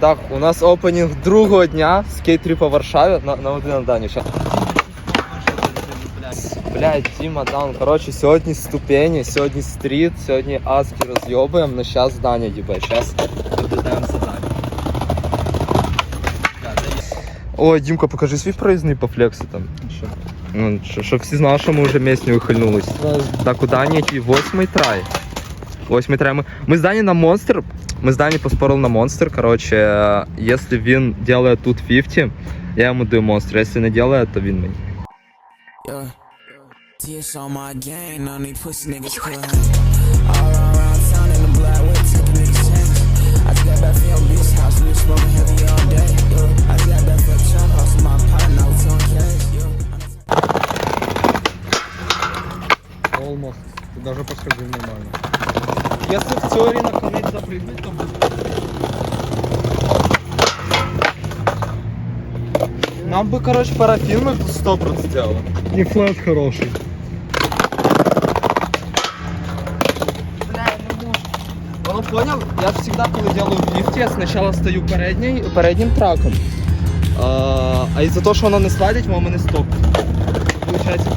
Так, у нас опенінг другого дня скейт по Варшаві на, на один дані. Ща. Блять, Діма даун. Коротше, сьогодні ступені, сьогодні стріт, сьогодні аски розйобуємо, але зараз Даня їбе. Зараз додаємо задання. Ой, Дімка, покажи свій проїзний по флексу там. Що? Ну, що- щоб всі знали, що ми вже місць не вихильнулись. Так, у Дані який восьмий трай. Восьмий трай. Ми, ми з Дані на монстр. Ми з Дані поспорили на монстр. Коротше, е, якщо він делає тут 50, я йому даю монстр. Якщо не делає, то він мені. Yeah. TS on my gang, no need pussy niggas could All around town in the black way, taking niggas chances. I just got back from your bitch house, we was smoking heavy all day. Yeah. I just got back from the trap house with my partner, now we throwing cash. Yeah. Almost. Ти даже посходив нормально. Якщо в теорії наклонить запрыгнуть, то буде. Нам би, коротше, парафін ми 100% сделали. І флет хороший. Воно понял? Я ж всегда, коли делаю в лифте, я сначала стою передній, переднім траком. А, а із-за того, що воно не сладить, мама не стоп. Получається.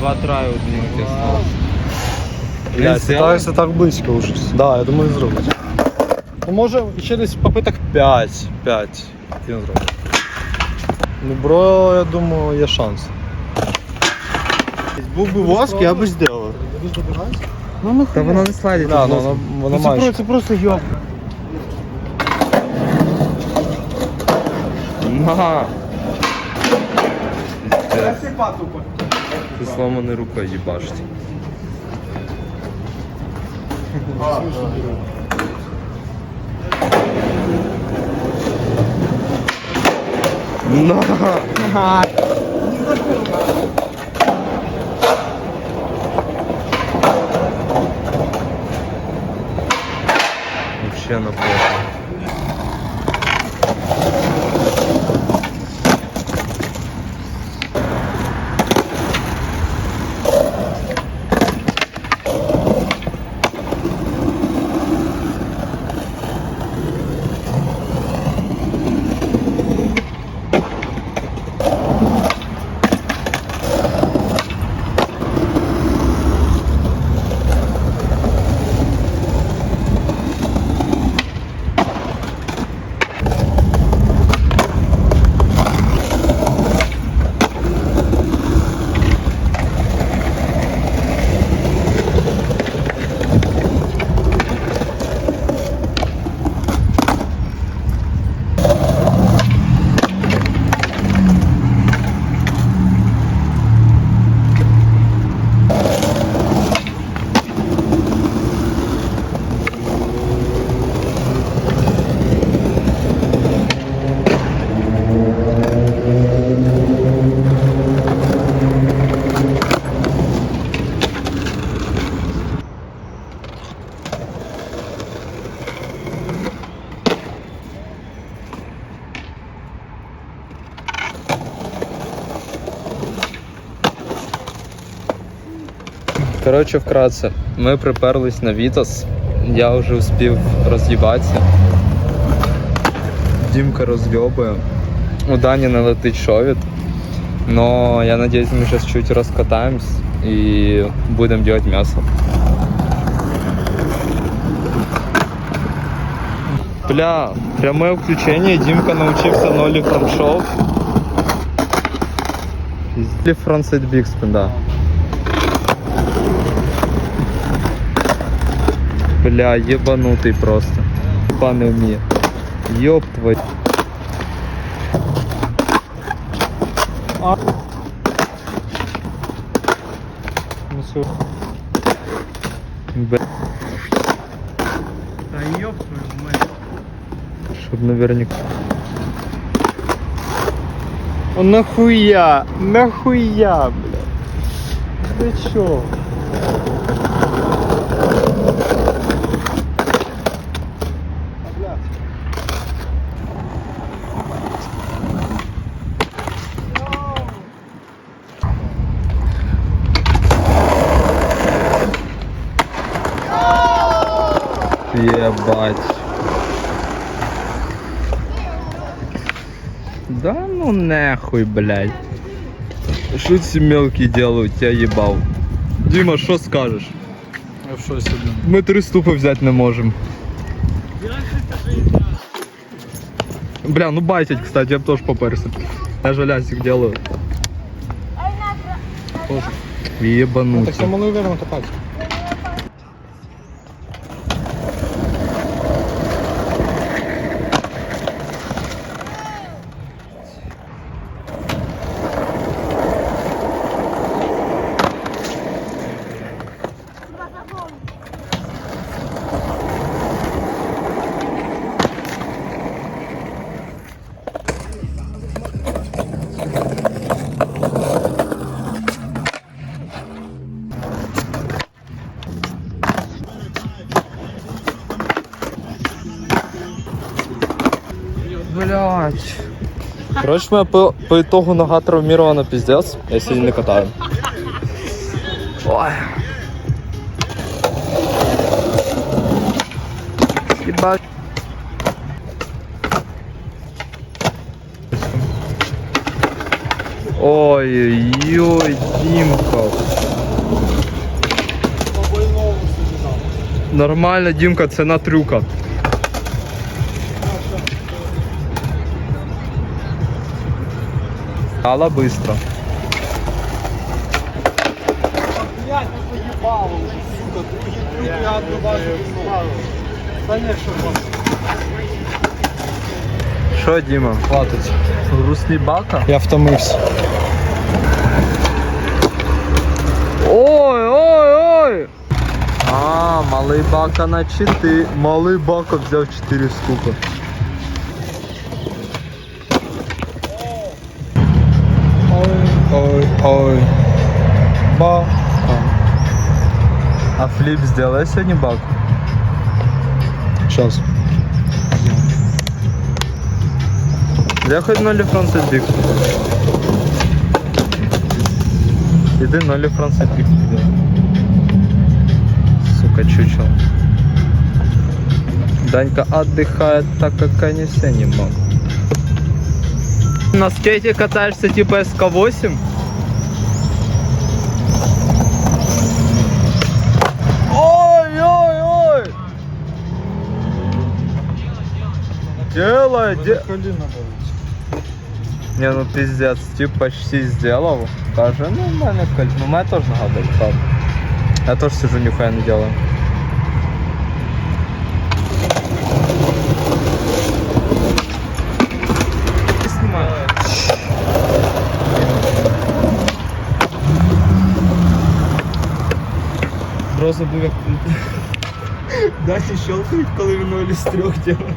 Два у тебя осталось. Блядь, Пытаюся так близько уже. Да, я думаю, зробить. Ну, може, ще десь попиток 5. 5. Він зробить. Ну, бро, я думаю, є шанс. Був би воск, я би зробив. Ну, ну, Та воно не сладить. Да, воно- ну, воно, воно Ну, це, майже. про- це просто йоб. На. Ти сломаною рукою їбашить. На. Вообще на похуй. Коротше, вкратце, ми приперлись на Вітас. Я вже успів роз'їбатися. Дімка розйобує. У Дані не летить шовіт. Но я надеюсь, мы сейчас чуть раскатаемся и будем делать мясо. Бля, прямое включение. Димка научился ноли фронтшоу. Пиздили фронтсайд бигспин, да. Бля, ебанутый просто. Ебаный умеет. Ёб твой. Ну, все. Б... Та ёб твою мать. Чтоб наверняка. О, нахуя? Нахуя, бля? Ты чё? Ебать. Да ну нахуй, блядь. Что эти мелкие делают, я ебал. Дима, что скажешь? Я в. Мы три ступы взять не можем. Бля, ну байтить, кстати, я бы тоже поперся. Я же лясик делаю. Тоже. Так Ебануть. само не уверенно Блять. Короче, моя по, по итогу нога травмирована пиздец. Я сильно не катаю. Ой. Ебать. Ой-ой-ой, Димка. Нормально, Димка, цена трюка. Стало быстро. Блять, ну поїбало вже, сука, другий трюк я одну Та ні, що вас. Що, Діма? Хватить. Руслі бака? Я втомився. Ой, ой, ой! А, малий бака на 4. Малий бака взяв 4 штуки. Ба. А фліп сделай сьогодні бак? Сейчас. Я хоч нолі франци бік. Іди нолі франци бік. Сука, чучело. Данька отдыхает так, как Анися не мог. На скейте катаешься типа СК-8? Делай, де... Коліна болить. Не, ну пиздец, тип почти сделал. Каже, ну у мене коль... Ну, у мене теж нога болить, ладно. Я тоже сижу, нихуя не делаю. Снимаю. Бро забув як Далі щелкають, коли він нолі з трьох ділає.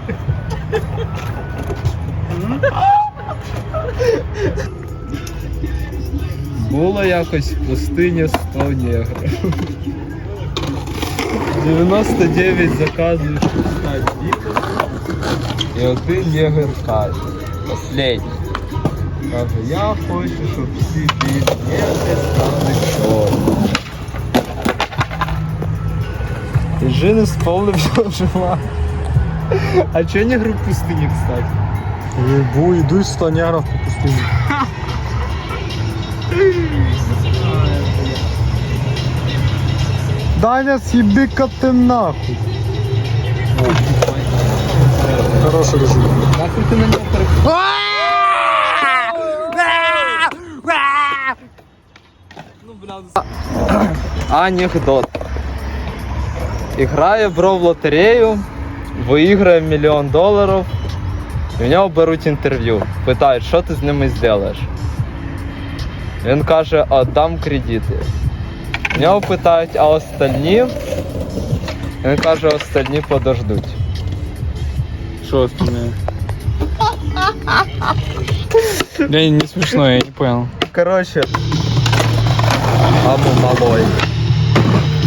Було якось в пустині 100 негрів. 99 заказуєш стати дітей. І один негр каже, последній. Каже, я хочу, щоб всі піздєти стали чорні. І жени сповнив жила. А чого негр в пустині, кстати? Ебу, йдуть 100 негров по пустині. Даня, съеби-ка ты нахуй. Хороший режим. Нахуй ти на нього переходиш? Анекдот. Играє бро в лотерею, виіграє мільйон доларів, і в нього беруть інтерв'ю. Питають, що ти з ними зробиш. Він каже, отдам кредити. В нього питають, а остальні? Він каже, остальні подождуть. Что остальное? Да не смешно, я не понял. Короче, Аму малой.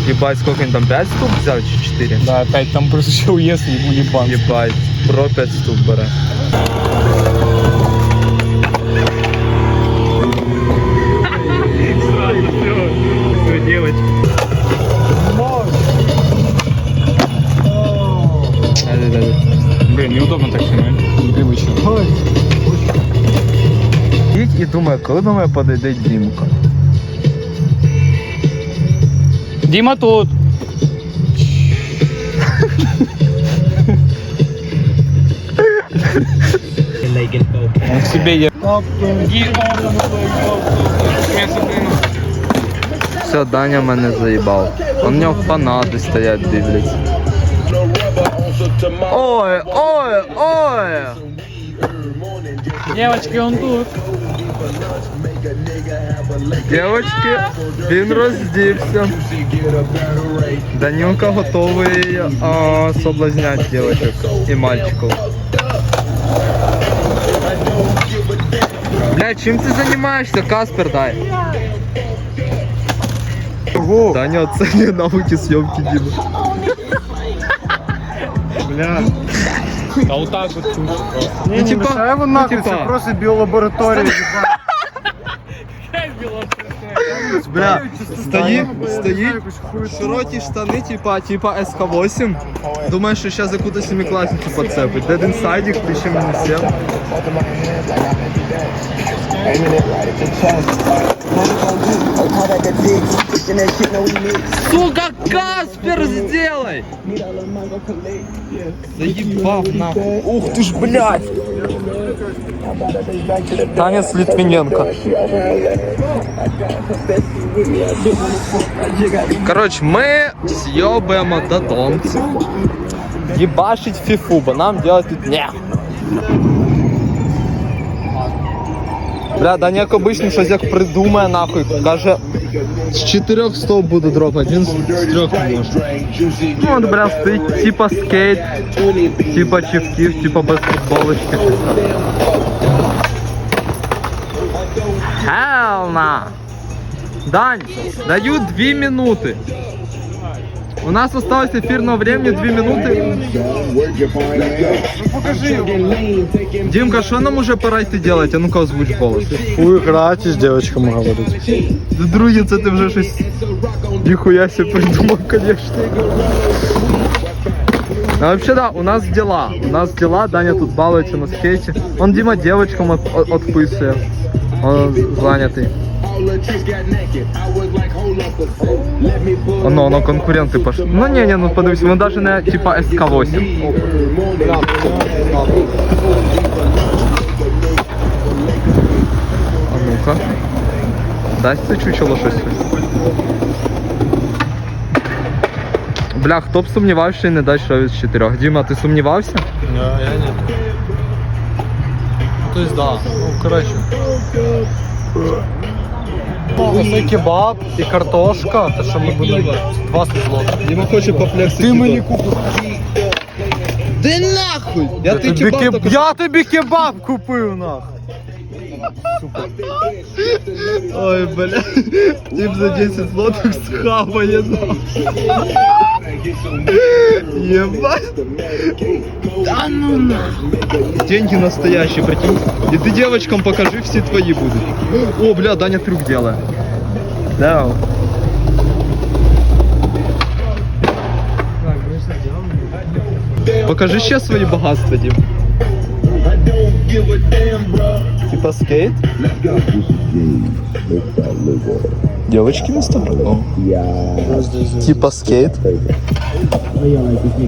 Ебать, сколько он там, 5 штук взял, чи 4? Да, опять там просто еще уезд ему ебан. Ебать, про 5 штук бере. Неудобно так снимать. Непривычно. Їдь і думаю, коли до мене подойде Дімка. Дима тут. Он к себе я. Все, Даня мене заїбав. У нього фанати стоять, дивляться. Ой, ой, ой! Девочки, он тут. Девочки, він роздівся. Данюка готовий а, соблазняти девочек і мальчиков. Бля, чим ти займаєшся, Каспер, дай? Даня оценює навыки съемки Димы. Бля. А вот так вот тут. Не, не типа, мешай его ну, нахуй, типа. це просто біолабораторія. Бля, стоїть, стоїть, широкі штани, типа, типа СК-8. Думаю, що зараз яку-то семикласницю поцепить. Dead Inside, 1007. Сука, Каспер, сделай! Заебав нахуй. Ух ты ж, блядь! Танец Литвиненко. Коротше, ми з'йобуємо додомців. Єбашить фіфу, бо нам делать тут не. Бля, Даня як обично щось як придумає нахуй. Каже, з 400 буду дропати, він з 3 не може. Ну, от, бля, стоїть типа скейт, типа чівків, типа без футболочки. Hell nah. Дань, даю дві минути. У нас осталось эфирного времени дві минути. Димка, що нам уже пора йти делать? А ну-ка озвуч голос. Хуй грати з дівчатками говорити. Друзі, це ти вже щось ніхуя себе придумав, конечно. А вообще да, у нас дела. У нас дела, Даня тут балується на скейте. Он Дима девочкам от, от, отписує. Он зайнятий. Оно, оно конкуренты пошли. Ну не, не, ну подивись, мы даже не типа СК-8. А ну-ка. Дасть це чучело щось? Бля, хто б сумнівався, що не дасть що з чотирьох. Діма, ти сумнівався? Не, я не. То есть да, ну короче. Це кебаб і картошка, те що ми будемо 20 злотих. Діма хоче поплексити. Ти мені купив. Де нахуй? Я тобі кебаб купив нахуй. Ой, бля. Тип за 10 злотих схаває нахуй. Ебать. Да ну нахуй. Деньги настоящие, прикинь. И ты девочкам покажи, все твои будут. О, бля, Даня трюк делает. Да. Покажи ще свої багатства, Дім. Типа скейт? Девочки место? Типа скейт?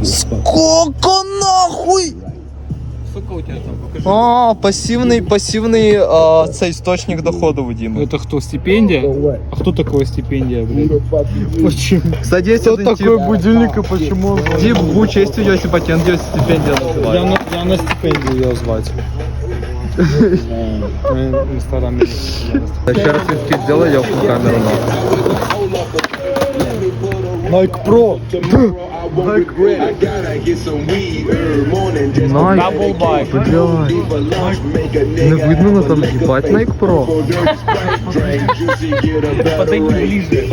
Сколько нахуй? Сколько у тебя там? Покажи. А, пассивный, пассивный а, источник доходу у Димы. Это кто, стипендия? А кто такое стипендия, блядь? Почему? Кстати, есть Кто один такой тип. будильник и почему он звонит? Тип в участию Йосипа Патент, ее стипендия Я называют. на, я на стипендию ее звать. Мы в Инстаграме. Еще раз виски сделай, я в камеру. Nike Pro. Найк, Даблбай. блядь. Не видно, но там ебать. Подойди ближе.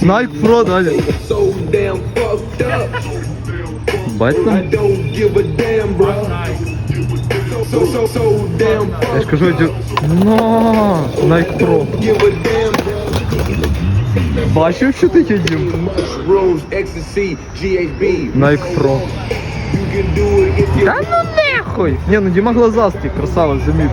Найк Про, Даня. Бать там? Я ж кажу, дю... Но, Найк Про. Бачив, що ти Дім? Найк Про. Да ну нахуй! Не, ну Дима глазастый, красава, заметь.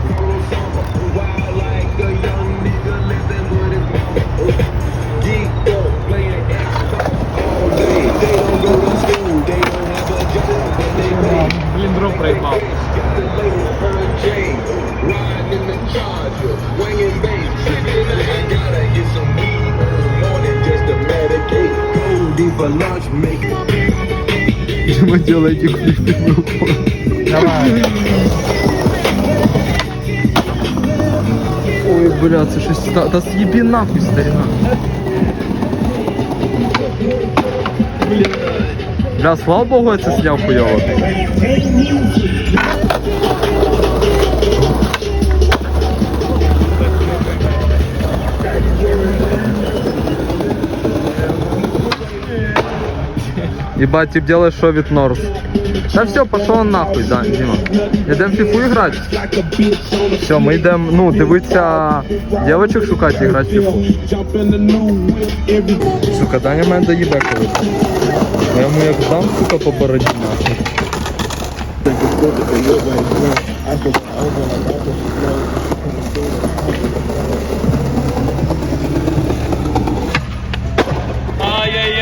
Дима делает их Давай. Ой, бля, це щось... Та, та съеби нахуй, старина. Бля, слава богу, я це сняв хуйово. Ебать, тип делаешь шо від Норс. Да все, пошел нахуй, да, Дима. Идем фифу играть. Все, мы идем, ну, дивиться девочек шукать играть в фифу. Сука, Даня мене доебе короче. Я ему як дам, сука, по бороді нахуй. Thank you.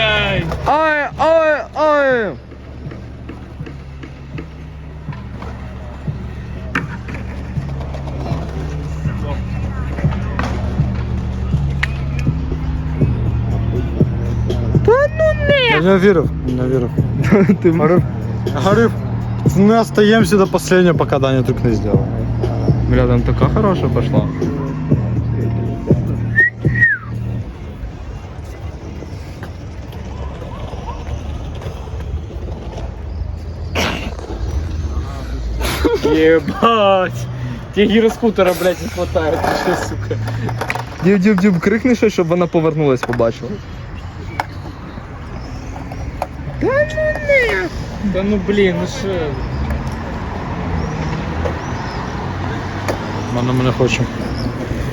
Ай, ай, ай! Я не вірив, не вірив. Ти Говорив, говорив, ми остаємося до последнего, поки Даня трюк не зробив. Бля, там така хороша пошла. Єбать. Тебе гіроскутера, блядь, не хватает. Ти що, сука? Дів, дів, дів, крикни щось, щоб вона повернулась, побачила. Да ну блін, ну що? Вона мене хоче.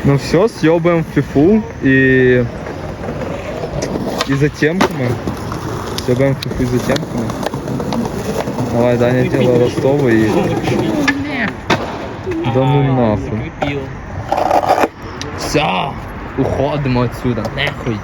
Ну все, съебаем в фифу и... И за темками. Съебаем в фифу и за темками. Давай, Даня делай Ростова и... Да ну нахуй. Прикріпив. Все, уходимо отсюда. Нахуй,